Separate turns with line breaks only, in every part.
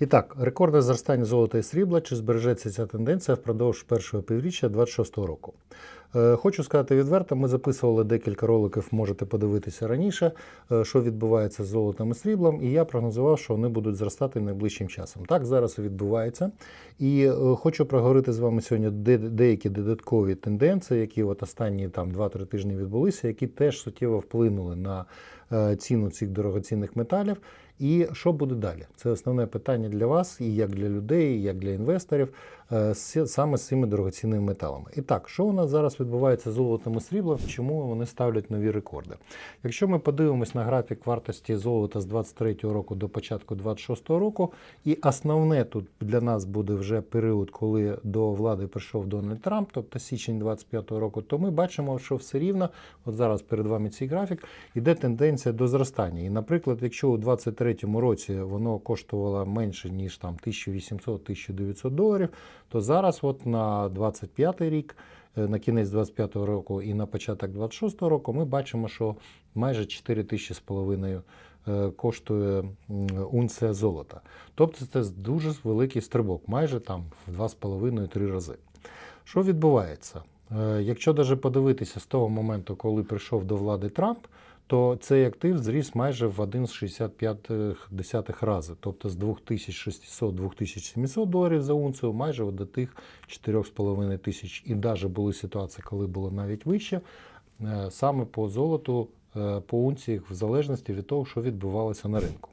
І так, рекордне зростання золота і срібла. Чи збережеться ця тенденція впродовж першого півріччя 2026 року? Е, Хочу сказати відверто, ми записували декілька роликів, можете подивитися раніше, е, що відбувається з золотом і сріблом, і я прогнозував, що вони будуть зростати найближчим часом. Так зараз відбувається. І е, хочу проговорити з вами сьогодні деякі додаткові тенденції, які от останні там 2-3 тижні відбулися, які теж суттєво вплинули на ціну цих дорогоцінних металів. І що буде далі? Це основне питання для вас, і як для людей, і як для інвесторів, саме з цими дорогоцінними металами. І так, що у нас зараз відбувається з золотом і сріблом, чому вони ставлять нові рекорди? Якщо ми подивимось на графік вартості золота з 23 року до початку 26-го року, і основне тут для нас буде вже період, коли до влади прийшов Дональд Трамп, тобто січень 25-го року, то ми бачимо, що все рівно, от зараз перед вами цей графік, іде тенденція до зростання. І, наприклад, якщо у 23-му році воно коштувало менше, ніж там 1800-1900 доларів, то зараз, от на 25-й рік, е, на кінець 25-го року і на початок 26-го року, ми бачимо, що майже 4 тисячі з половиною е, коштує унція золота. Тобто це дуже великий стрибок, майже там в 2,5-3 рази. Що відбувається? Е, Якщо навіть подивитися з того моменту, коли прийшов до влади Трамп, то цей актив зріс майже в 1,65 рази, тобто з 2600-2700 доларів за унцію, майже до тих 4,5 тисяч. І навіть були ситуації, коли було навіть вище, е, саме по золоту, е, по унціях, в залежності від того, що відбувалося на ринку.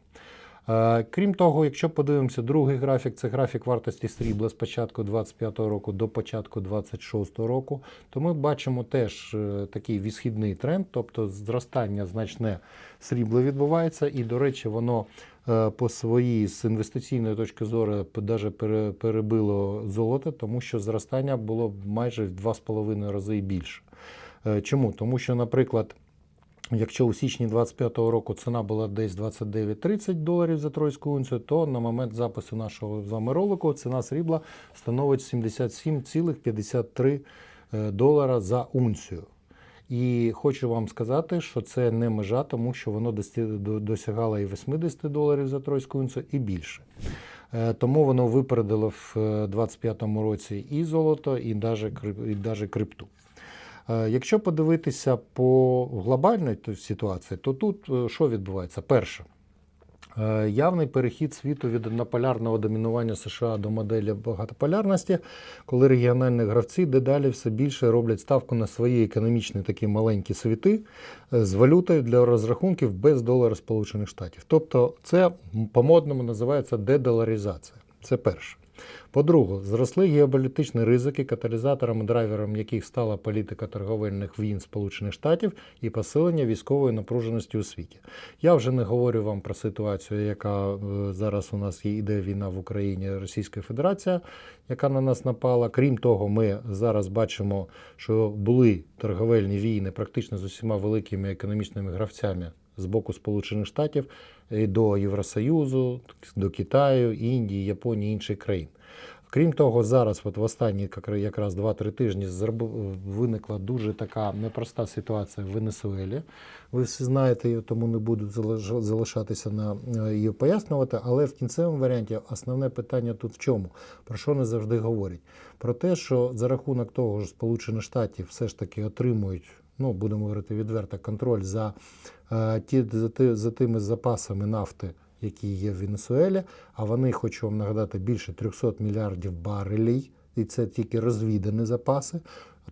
Е, Крім того, якщо подивимося другий графік, це графік вартості срібла з початку 25-го року до початку 26-го року, то ми бачимо теж е, такий відсхідний тренд, тобто зростання значне срібла відбувається, і, до речі, воно е, по своїй з інвестиційної точки зору навіть перебило золото, тому що зростання було майже в 2,5 рази більше. Чому? Тому що, наприклад, Якщо у січні 25-го року ціна була десь 29-30 доларів за тройську унцію, то на момент запису нашого з вами ролику ціна срібла становить 77,53 е, долара за унцію. І хочу вам сказати, що це не межа, тому що воно досягало і 80 доларів за тройську унцію, і більше. Е, Тому воно випередило в 25-му році і золото, і навіть крипту. Е, Якщо подивитися по глобальній ситуації, то тут е, що відбувається? Перше, е, явний перехід світу від однополярного домінування США до моделі багатополярності, коли регіональні гравці дедалі все більше роблять ставку на свої економічні такі маленькі світи з валютою для розрахунків без долара Сполучених Штатів. Тобто, це по-модному називається дедоларизація. Це перше. По-друге, зросли геополітичні ризики, каталізатором і драйвером яких стала політика торговельних війн Сполучених Штатів і посилення військової напруженості у світі. Я вже не говорю вам про ситуацію, яка е, зараз у нас є іде війна в Україні, Російська Федерація, яка на нас напала. Крім того, ми зараз бачимо, що були торговельні війни практично з усіма великими економічними гравцями з боку Сполучених Штатів до Євросоюзу, до Китаю, Індії, Японії, інших країн. Крім того, зараз, от в останні якраз 2-3 тижні, виникла дуже така непроста ситуація в Венесуелі. Ви всі знаєте її, тому не буду залишатися на е, її пояснювати. Але в кінцевому варіанті основне питання тут в чому? Про що не завжди говорять? Про те, що за рахунок того, що Сполучені Штати все ж таки отримують, ну будемо говорити відверто, контроль за, е, ті, за, за тими запасами нафти які є в Венесуелі, а вони, хочу вам нагадати, більше 300 мільярдів барелей, і це тільки розвідані запаси.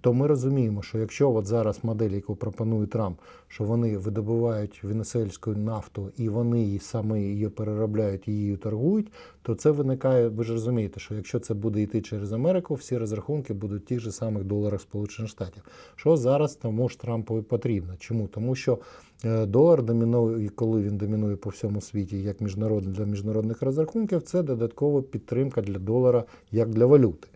То ми розуміємо, що якщо от зараз модель, яку пропонує Трамп, що вони видобувають венесуельську нафту і вони її саме її переробляють її торгують, то це виникає. Ви ж розумієте, що якщо це буде йти через Америку, всі розрахунки будуть в тих же самих доларах Сполучених Штатів. Що зараз тому ж Трампові потрібно? Чому? Тому що е, долар домінує, коли він домінує по всьому світі як міжнародний для міжнародних розрахунків, це додаткова підтримка для долара як для валюти.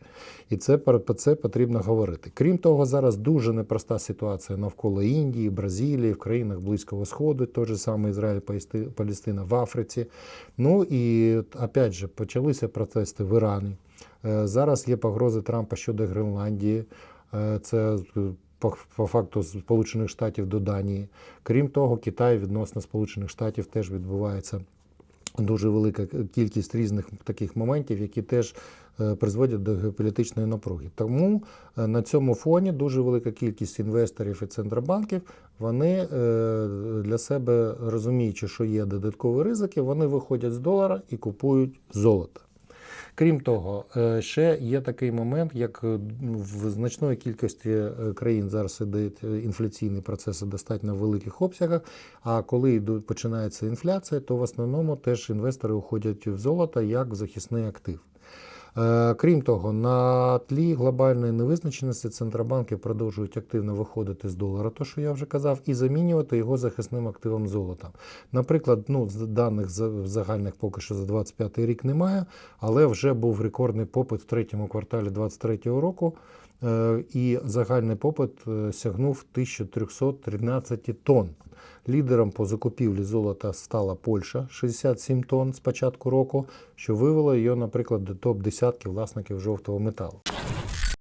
І це про це потрібно говорити. Крім того, зараз дуже непроста ситуація навколо Індії, Бразилії, в країнах Близького Сходу, той же самий Ізраїль, Палести- Палестина в Африці. Ну і опять же почалися протести в Ірані. Е, Зараз є погрози Трампа щодо Гренландії. Е, Це е, по, факту Сполучених Штатів до Данії. Крім того, Китай відносно Сполучених Штатів теж відбувається дуже велика кількість різних таких моментів, які теж призводять до геополітичної напруги. Тому е, на цьому фоні дуже велика кількість інвесторів і центробанків вони е, для себе розуміючи, що є додаткові ризики, вони виходять з долара і купують золото. Крім того, е, ще є такий момент, як е, в значної кількості е, країн зараз ідуть інфляційні процеси достатньо в великих обсягах. А коли починається інфляція, то в основному теж інвестори уходять в золото як в захисний актив. Е, Крім того, на тлі глобальної невизначеності центробанки продовжують активно виходити з долара, то що я вже казав, і замінювати його захисним активом золота. Наприклад, ну, даних за- загальних поки що за 25 рік немає, але вже був рекордний попит в третьому кварталі 2023 року. е, І загальний попит е, сягнув 1313 тонн. Лідером по закупівлі золота стала Польща 67 тонн з початку року, що вивело її, наприклад, до топ-десятки власників жовтого металу.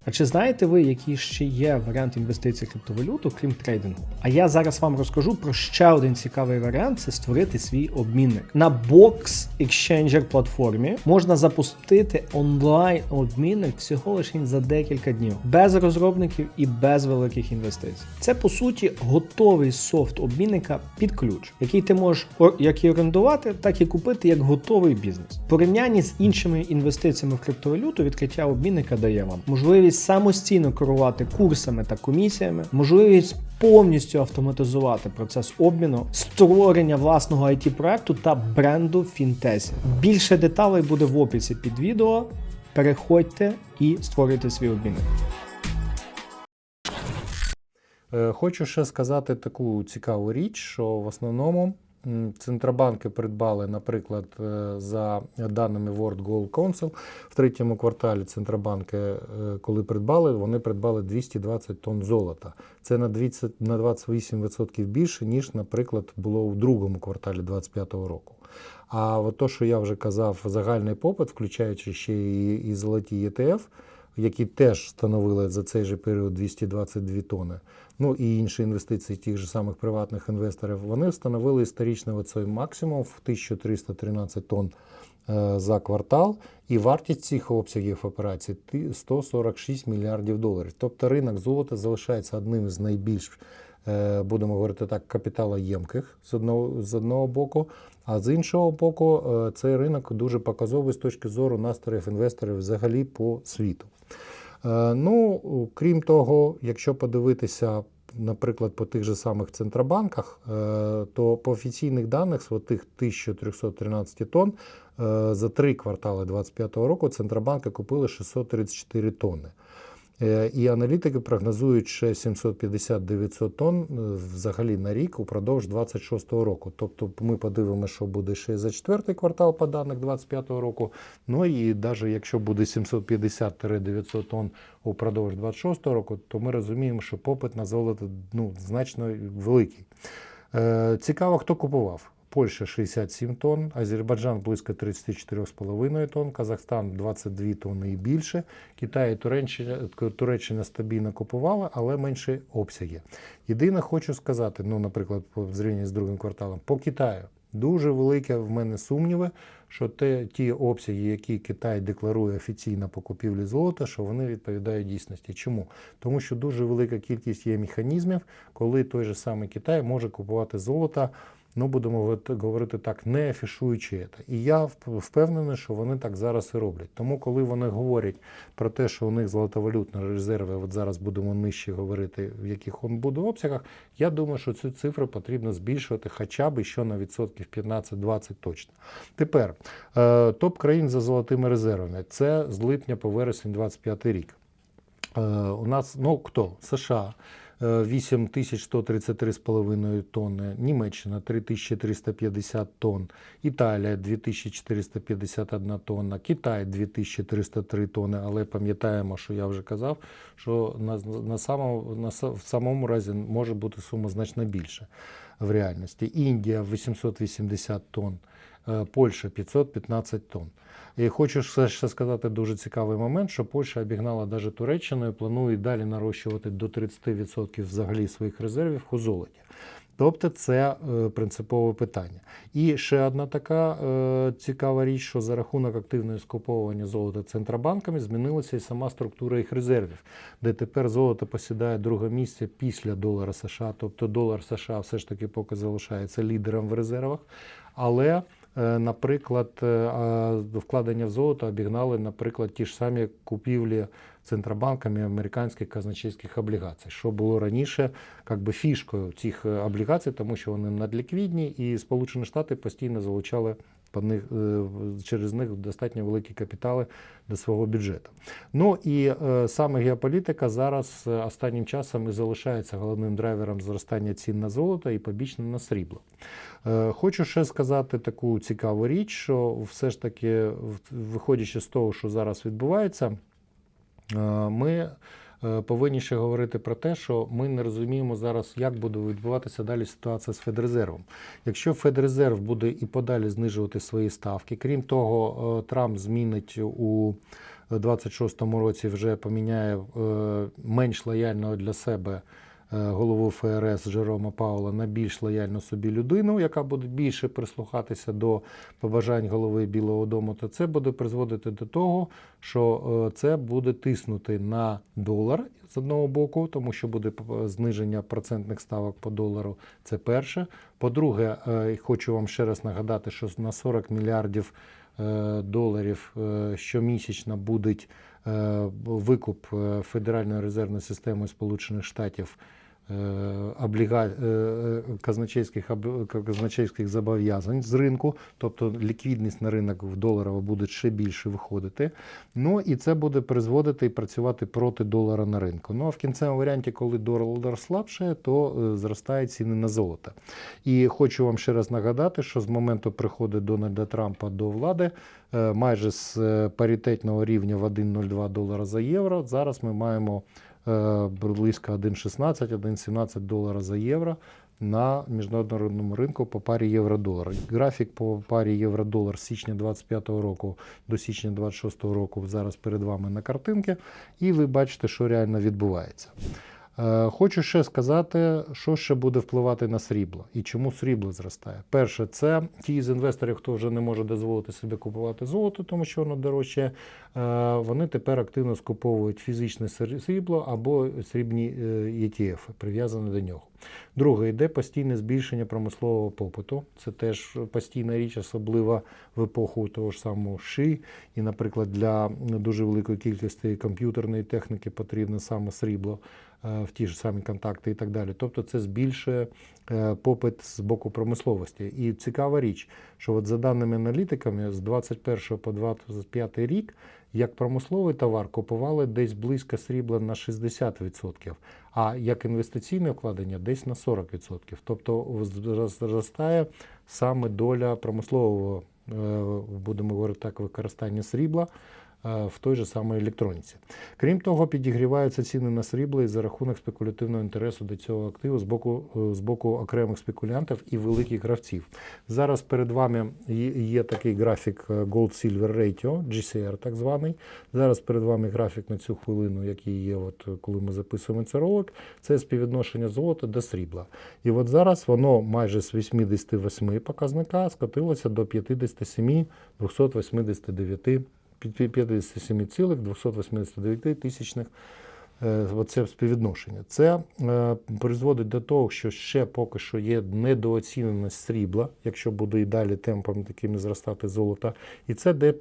А чи знаєте ви, які ще є варіант інвестицій в криптовалюту, крім трейдингу? А я зараз вам розкажу про ще один цікавий варіант це створити свій обмінник. На Box Exchanger платформі можна запустити онлайн обмінник всього лише за декілька днів, без розробників і без великих інвестицій. Це по суті готовий софт обмінника під ключ, який ти можеш як і орендувати, так і купити як готовий бізнес. В порівнянні з іншими інвестиціями в криптовалюту відкриття обмінника дає вам можливість самостійно керувати курсами та комісіями, можливість повністю автоматизувати процес обміну, створення власного it проекту та бренду Фінтесі. Більше деталей буде в описі під відео. Переходьте і створюйте свій обмінник.
Е, Хочу ще сказати таку цікаву річ, що в основному центробанки придбали, наприклад, е, за даними World Gold Council, в третьому кварталі центробанки, е, коли придбали, вони придбали 220 тонн золота. Це на 20 на 28% більше, ніж, наприклад, було у другому кварталі 2025 року. А от то, що я вже казав, загальний попит, включаючи ще і, і золоті ETF, які теж становили за цей же період 222 тони, ну і інші інвестиції тих же самих приватних інвесторів, вони встановили історичний оцей максимум в 1313 тонн е, за квартал, і вартість цих обсягів операцій 146 мільярдів доларів. Тобто ринок золота залишається одним з найбільш, е, будемо говорити так, капіталоємких з одного, з одного боку. А з іншого боку, е, цей ринок дуже показовий з точки зору настроїв інвесторів взагалі по світу. Е, Ну, крім того, якщо подивитися, наприклад, по тих же самих центробанках, е, то по офіційних даних з тих 1313 тонн е, за три квартали 2025 року центробанки купили 634 тонни. Е, І аналітики прогнозують ще 750-900 тонн е, взагалі на рік упродовж 26-го року. Тобто ми подивимося, що буде ще за четвертий квартал по даних 25-го року. Ну і навіть якщо буде 750-900 тонн упродовж 26-го року, то ми розуміємо, що попит на золото ну, значно великий. Е, Цікаво, хто купував. Польща 67 тонн, Азербайджан близько 34,5 тонн, Казахстан 22 тонни і більше. Китай і Туреччина, Туреччина стабільно купували, але менші обсяги. Єдине, хочу сказати, ну, наприклад, по зрівнянні з другим кварталом, по Китаю. Дуже велике в мене сумніви, що те, ті обсяги, які Китай декларує офіційно по купівлі золота, що вони відповідають дійсності. Чому? Тому що дуже велика кількість є механізмів, коли той же самий Китай може купувати золото ну будемо говорити- так, не афішуючи це. І я впевнений, що вони так зараз і роблять. Тому, коли вони говорять про те, що у них золотовалютні резерви, от зараз будемо нижче говорити, в яких він буде обсягах, я думаю, що цю цифру потрібно збільшувати хоча б ще на відсотків 15-20 точно. Тепер е, топ країн за золотими резервами. Це з липня по вересень 25 рік. Е, У нас ну хто? США 8133,5 тонни, Німеччина 3350 тонн, Італія 2451 тонна, Китай 2303 тонни. Але пам'ятаємо, що я вже казав, що на, на, самому, на в самому разі може бути сума значно більша в реальності. Індія 880 тонн, Польща 515 тонн. І хочу ще, сказати дуже цікавий момент, що Польща обігнала навіть Туреччину і планує далі нарощувати до 30% взагалі своїх резервів у золоті. Тобто це е, принципове питання. І ще одна така е, цікава річ, що за рахунок активного скуповування золота центробанками змінилася і сама структура їх резервів, де тепер золото посідає друге місце після долара США. Тобто долар США все ж таки поки залишається лідером в резервах. Але, е, наприклад, е, вкладення в золото обігнали, наприклад, ті ж самі купівлі центробанками американських казначейських облігацій, що було раніше як би фішкою цих е, облігацій, тому що вони надліквідні, і Сполучені Штати постійно залучали по них, е, через них достатньо великі капітали до свого бюджету. Ну і е, саме геополітика зараз е, останнім часом і залишається головним драйвером зростання цін на золото і побічно на срібло. Хочу ще сказати таку цікаву річ, що все ж таки, виходячи з того, що зараз відбувається, ми повинні ще говорити про те, що ми не розуміємо зараз, як буде відбуватися далі ситуація з Федрезервом. Якщо Федрезерв буде і подалі знижувати свої ставки, крім того, е, Трамп змінить у 26-му році вже поміняє е, менш лояльного для себе е, голову ФРС Жерома Паула на більш лояльну собі людину, яка буде більше прислухатися до побажань голови Білого Дому, то це буде призводити до того, що е, це буде тиснути на долар з одного боку, тому що буде п- зниження процентних ставок по долару. Це перше. По-друге, е, хочу вам ще раз нагадати, що на 40 мільярдів е, доларів е, щомісячно буде е, викуп е, Федеральної резервної системи Сполучених Штатів е, обліга... е, е, казначейських, казначейських зобов'язань з ринку, тобто ліквідність на ринок в доларово буде ще більше виходити. Ну і це буде призводити і працювати проти долара на ринку. Ну а в кінцевому варіанті, коли долар слабше, то е, зростають ціни на золото. І хочу вам ще раз нагадати, що з моменту приходу Дональда Трампа до влади е, майже з е, паритетного рівня в 1,02 долара за євро. Зараз ми маємо е, близько 1,16, 1,17 долара за євро на міжнародному ринку по парі євро-долар. Графік по парі євро-долар з січня 25 року до січня 26 року зараз перед вами на картинці, і ви бачите, що реально відбувається. Е, Хочу ще сказати, що ще буде впливати на срібло і чому срібло зростає. Перше, це ті з інвесторів, хто вже не може дозволити собі купувати золото, тому що воно дорожче. Вони тепер активно скуповують фізичне срібло або срібні е, ETF, прив'язані до нього. Друге, йде постійне збільшення промислового попиту. Це теж постійна річ, особливо в епоху того ж самого ШИ. І, наприклад, для дуже великої кількості комп'ютерної техніки потрібне саме срібло в ті ж самі контакти і так далі. Тобто це збільшує е, попит з боку промисловості. І цікава річ, що от за даними аналітиками, з 21 по 25 рік як промисловий товар купували десь близько срібла на 60%, а як інвестиційне вкладення десь на 40%. Тобто зрос- зростає саме доля промислового, е, будемо говорити так, використання срібла е, в той же самій електроніці. Крім того, підігріваються ціни на срібло і за рахунок спекулятивного інтересу до цього активу з боку, е, з боку окремих спекулянтів і великих гравців. Зараз перед вами є такий графік е, Gold-Silver Ratio, GCR так званий. Зараз перед вами графік на цю хвилину, який є, от, е, коли ми записуємо цей ролик, це співвідношення золота до срібла. І от зараз воно майже з 88 показника скотилося до 57 289 57,289 тисячних. е, Оце співвідношення. Це е, призводить до того, що ще поки що є недооціненість срібла, якщо буде і далі темпами такими зростати золота. І це де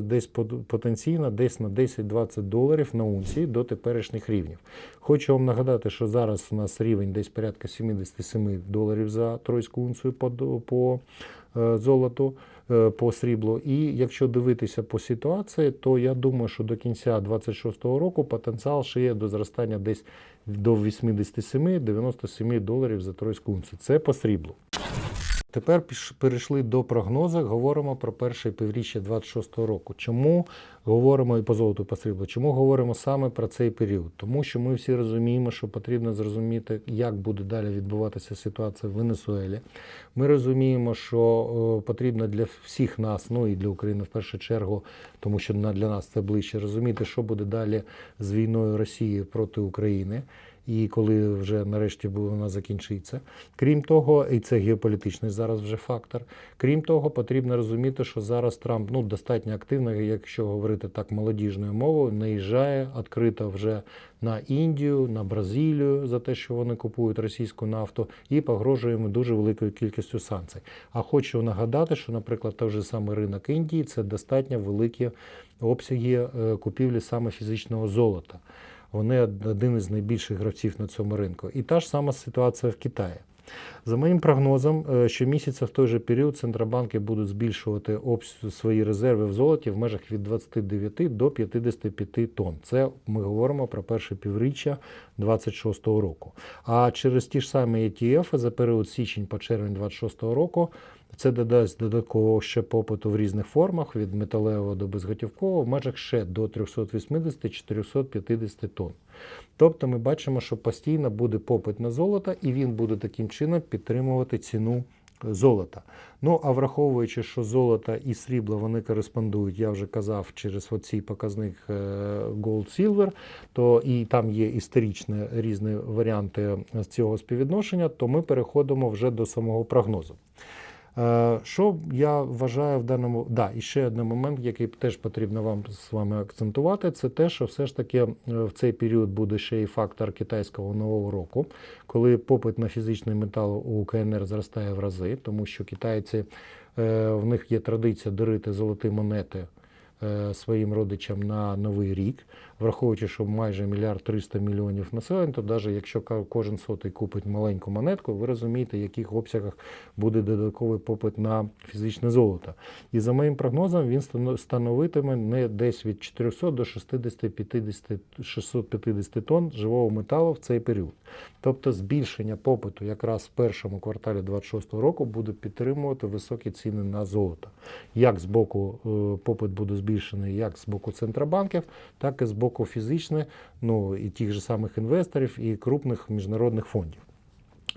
десь потенційно десь на 10-20 доларів на унції до теперішніх рівнів. Хочу вам нагадати, що зараз у нас рівень десь порядка 77 доларів за тройську унцію по, по е, золоту, по сріблу. І якщо дивитися по ситуації, то я думаю, що до кінця 26-го року потенціал ще є до зростання десь до 87-97 доларів за тройську унцію. Це по сріблу. Тепер перейшли до прогнозу. Говоримо про перше півріччя 26-го року. Чому говоримо і по золоту, по сріблу? Чому говоримо саме про цей період? Тому що ми всі розуміємо, що потрібно зрозуміти, як буде далі відбуватися ситуація в Венесуелі. Ми розуміємо, що е, потрібно для всіх нас, ну і для України в першу чергу, тому що для нас це ближче, розуміти, що буде далі з війною Росії проти України. І коли вже нарешті вона закінчиться. Крім того, і це геополітичний зараз вже фактор. Крім того, потрібно розуміти, що зараз Трамп ну достатньо активно, якщо говорити так молодіжною мовою, наїжджає відкрито вже на Індію, на Бразилію за те, що вони купують російську нафту, і погрожує йому дуже великою кількістю санкцій. А хочу нагадати, що, наприклад, той же самий ринок Індії це достатньо великі обсяги е, купівлі саме фізичного золота. Вони один із найбільших гравців на цьому ринку. І та ж сама ситуація в Китаї. За моїм прогнозом, е, щомісяця в той же період центробанки будуть збільшувати свої резерви в золоті в межах від 29 до 55 тонн. Це ми говоримо про перше півріччя 26 року. А через ті ж самі ETF за період січень по червень 26 року це додасть додаткового ще попиту в різних формах від металевого до безготівкового в межах ще до 380-450 тонн. Тобто ми бачимо, що постійно буде попит на золото, і він буде таким чином підтримувати ціну е, золота. Ну а враховуючи, що золото і срібло вони кореспондують, я вже казав, через оцій показник е, Gold Silver, то і там є історичні різні варіанти цього співвідношення, то ми переходимо вже до самого прогнозу. Е, Що я вважаю в даному. Да, і ще один момент, який теж потрібно вам з вами акцентувати, це те, що все ж таки е, в цей період буде ще і фактор китайського нового року, коли попит на фізичний метал у КНР зростає в рази, тому що китайці е, в них є традиція дарити золоті монети. Своїм родичам на новий рік, враховуючи, що майже мільярд 300 мільйонів населення, то навіть якщо кожен сотий купить маленьку монетку, ви розумієте, в яких обсягах буде додатковий попит на фізичне золото. І за моїм прогнозом, він становитиме не десь від 400 до 60-50, 650 тонн живого металу в цей період. Тобто збільшення попиту якраз в першому кварталі 26 року буде підтримувати високі ціни на золото. Як з боку е, попит буде збільшений, як з боку центробанків, так і з боку фізичних, ну і тих же самих інвесторів і крупних міжнародних фондів.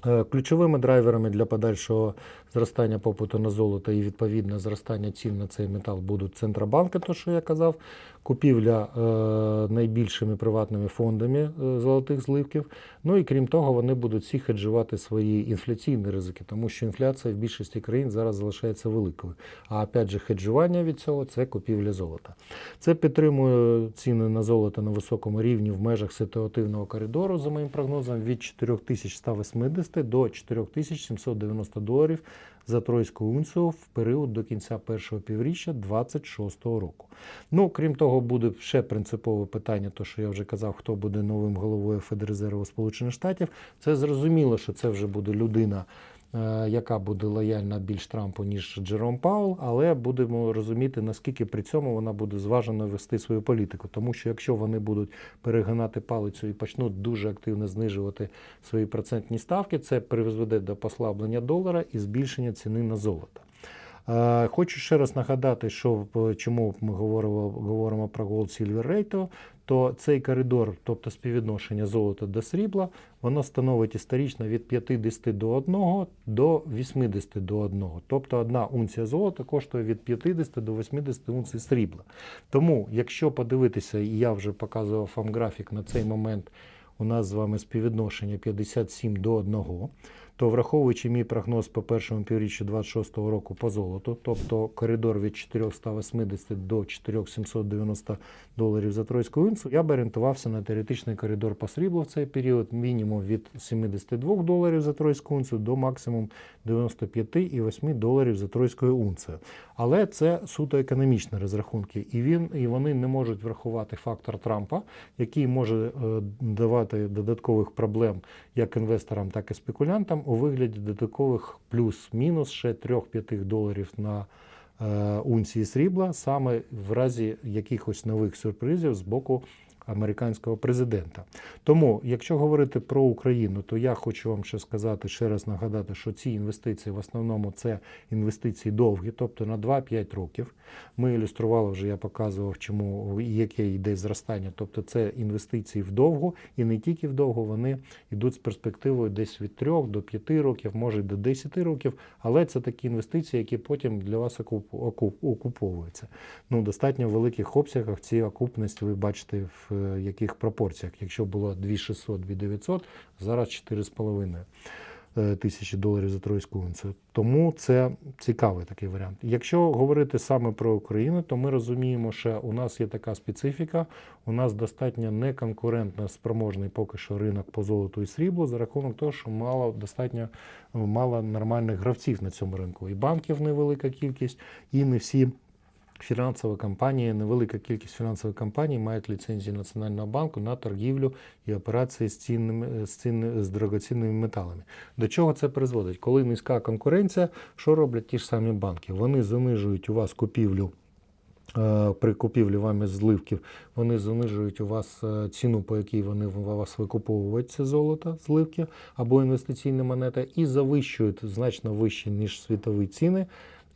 Е, Ключовими драйверами для подальшого зростання попиту на золото і відповідне зростання цін на цей метал будуть центробанки, то що я казав, купівля е, найбільшими приватними фондами е, золотих зливків. Ну і крім того, вони будуть всі хеджувати свої інфляційні ризики, тому що інфляція в більшості країн зараз залишається великою. А опять же, хеджування від цього це купівля золота. Це підтримує ціни на золото на високому рівні в межах ситуативного коридору, за моїм прогнозом, від 4180 до 4790 доларів за тройську унцію в період до кінця першого півріччя 2026 року. Ну, крім того, буде ще принципове питання, то що я вже казав, хто буде новим головою Федрезерву Сполучених Штатів. Це зрозуміло, що це вже буде людина. Е, Яка буде лояльна більш Трампу, ніж Джером Паул, але будемо розуміти, наскільки при цьому вона буде зважено вести свою політику. Тому що якщо вони будуть перегинати палицю і почнуть дуже активно знижувати свої процентні ставки, це призведе до послаблення долара і збільшення ціни на золото. Е, Хочу ще раз нагадати, що е, чому ми говоримо, говоримо про Gold Silver Ratio, то цей коридор, тобто співвідношення золота до срібла, воно становить історично від 50 до 1 до 80 до 1. Тобто одна унція золота коштує від 50 до 80 унцій срібла. Тому, якщо подивитися, і я вже показував вам графік на цей момент, у нас з вами співвідношення 57 до 1, то враховуючи мій прогноз по першому півріччю 26 року по золоту, тобто коридор від 480 до 4790 доларів за тройську унцію, я б орієнтувався на теоретичний коридор по сріблу в цей період, мінімум від 72 доларів за тройську унцію до максимум 95,8 доларів за тройською унцією. Але це суто економічні розрахунки, і він і вони не можуть врахувати фактор Трампа, який може е, давати додаткових проблем як інвесторам, так і спекулянтам у вигляді додаткових плюс-мінус ще 3-5 доларів на е, унції срібла, саме в разі якихось нових сюрпризів з боку американського президента. Тому, якщо говорити про Україну, то я хочу вам ще сказати, ще раз нагадати, що ці інвестиції в основному це інвестиції довгі, тобто на 2-5 років. Ми ілюстрували вже, я показував, чому яке йде зростання. Тобто це інвестиції вдовго, і не тільки вдовго, вони йдуть з перспективою десь від 3 до 5 років, може до 10 років, але це такі інвестиції, які потім для вас окуп, окуп, окуповуються. Ну, достатньо великих обсягах ці окупності ви бачите в яких пропорціях. Якщо було 2600, 2900, зараз 4,5 е, тисячі доларів за тройську унцію. Тому це цікавий такий варіант. Якщо говорити саме про Україну, то ми розуміємо, що у нас є така специфіка. У нас достатньо неконкурентно спроможний поки що ринок по золоту і сріблу за рахунок того, що мало достатньо мало нормальних гравців на цьому ринку. І банків невелика кількість, і не всі. Фінансові компанії, невелика кількість фінансових компаній мають ліцензію Національного банку на торгівлю і операції з цінними з, цінни, з дорогоцінними металами. До чого це призводить? Коли низька конкуренція, що роблять ті ж самі банки? Вони занижують у вас купівлю. е, При купівлі вами зливків вони занижують у вас е, ціну, по якій вони у вас викуповують це золото, зливки або інвестиційні монети, і завищують значно вище, ніж світові ціни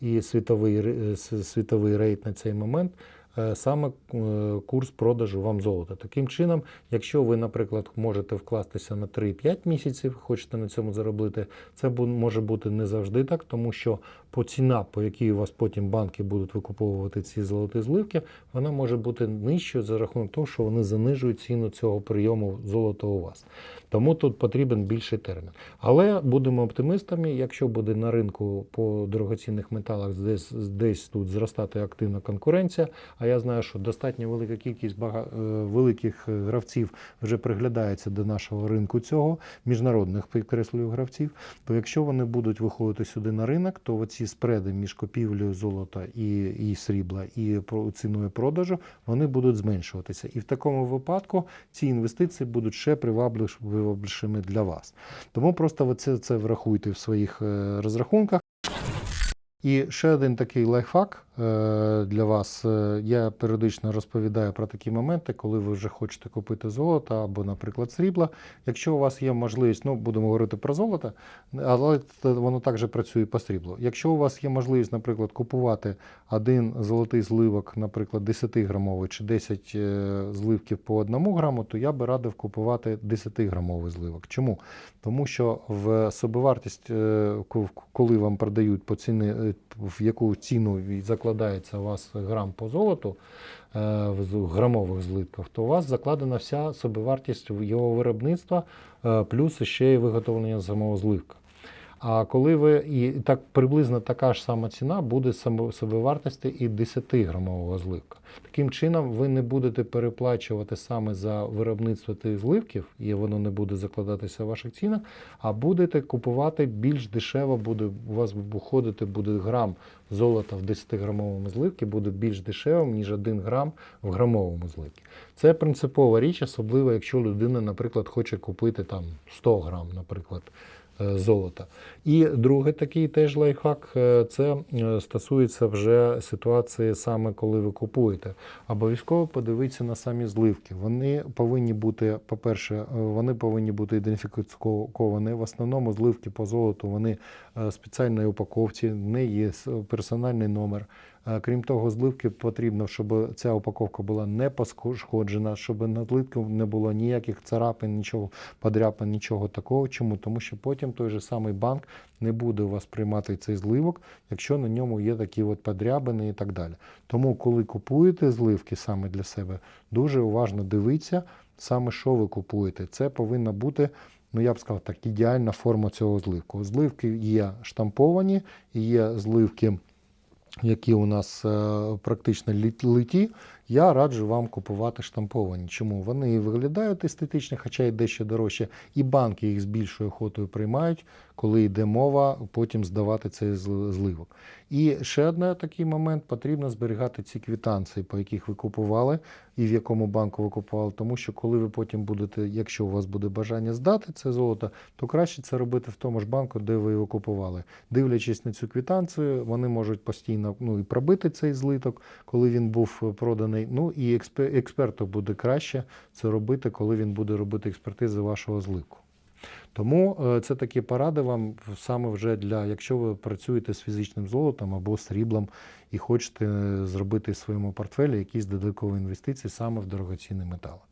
і світовий, е, світовий рейт на цей момент. е, Саме е, курс продажу вам золота. Таким чином, якщо ви, наприклад, можете вкластися на 3-5 місяців, хочете на цьому заробити, це може бути не завжди так, тому що по ціна, по якій у вас потім банки будуть викуповувати ці золоті зливки, вона може бути нижчою за рахунок того, що вони занижують ціну цього прийому золота у вас. Тому тут потрібен більший термін. Але будемо оптимистами, якщо буде на ринку по дорогоцінних металах десь, десь тут зростати активна конкуренція, а я знаю, що достатньо велика кількість бага, е, великих е, гравців вже приглядається до нашого ринку цього, міжнародних підкреслюю гравців, то якщо вони будуть виходити сюди на ринок, то оці спреди між купівлею золота і, і срібла і ціною продажу вони будуть зменшуватися. І в такому випадку ці інвестиції будуть ще привабливішими для вас. Тому просто це, це врахуйте в своїх е, розрахунках. І ще один такий лайфхак для вас. Е, Я періодично розповідаю про такі моменти, коли ви вже хочете купити золото або, наприклад, срібло. Якщо у вас є можливість, ну будемо говорити про золото, але воно також працює по сріблу. Якщо у вас є можливість, наприклад, купувати один золотий зливок, наприклад, 10-грамовий чи 10 е, зливків по 1 граму, то я би радив купувати 10-грамовий зливок. Чому? Тому що в собівартість, е, коли вам продають по ціни, е, в яку ціну і закладається у вас грам по золоту е, в грамових злитках, то у вас закладена вся собівартість його виробництва, е, плюс ще й виготовлення самого зливка. А коли ви і так приблизно така ж сама ціна буде собівартості і 10-грамового зливка. Таким чином, ви не будете переплачувати саме за виробництво тих зливків, і воно не буде закладатися в ваших цінах, а будете купувати більш дешево, буде у вас виходити буде грам золота в 10-грамовому зливці, буде більш дешевим, ніж 1 грам в грамовому зливці. Це принципова річ, особливо якщо людина, наприклад, хоче купити там 100 грам, наприклад золота. І другий такий теж лайфхак е, це е, стосується вже ситуації саме коли ви купуєте. Обов'язково подивіться на самі зливки. Вони повинні бути, по-перше, е, вони повинні бути ідентифіковані. В основному зливки по золоту вони е, в спеціальній упаковці, в неї є персональний номер. Е, Крім того, зливки потрібно, щоб ця упаковка була не пошкоджена, щоб на зливку не було ніяких царапин, нічого подряпин, нічого такого. Чому? Тому що потім той же самий банк не буде у вас приймати цей зливок, якщо на ньому є такі от подрябини і так далі. Тому, коли купуєте зливки саме для себе, дуже уважно дивіться, саме що ви купуєте. Це повинна бути. Ну, я б сказав так, ідеальна форма цього зливку. Зливки є штамповані, є зливки які у нас е, практично литі, я раджу вам купувати штамповані. Чому? Вони виглядають естетично, хоча й дещо дорожче, і банки їх з більшою охотою приймають, коли йде мова потім здавати цей зливок. І ще один такий момент: потрібно зберігати ці квитанції, по яких ви купували, і в якому банку ви купували. Тому що коли ви потім будете, якщо у вас буде бажання здати це золото, то краще це робити в тому ж банку, де ви його купували. Дивлячись на цю квитанцію, вони можуть постійно ну, і пробити цей злиток, коли він був е, проданий. Ну і експерту буде краще це робити, коли він буде робити експертизи вашого злику. Тому е, це такі поради вам саме вже для, якщо ви працюєте з фізичним золотом або сріблом і хочете е, зробити в своєму портфелі якісь додаткові інвестиції саме в дорогоцінні метали.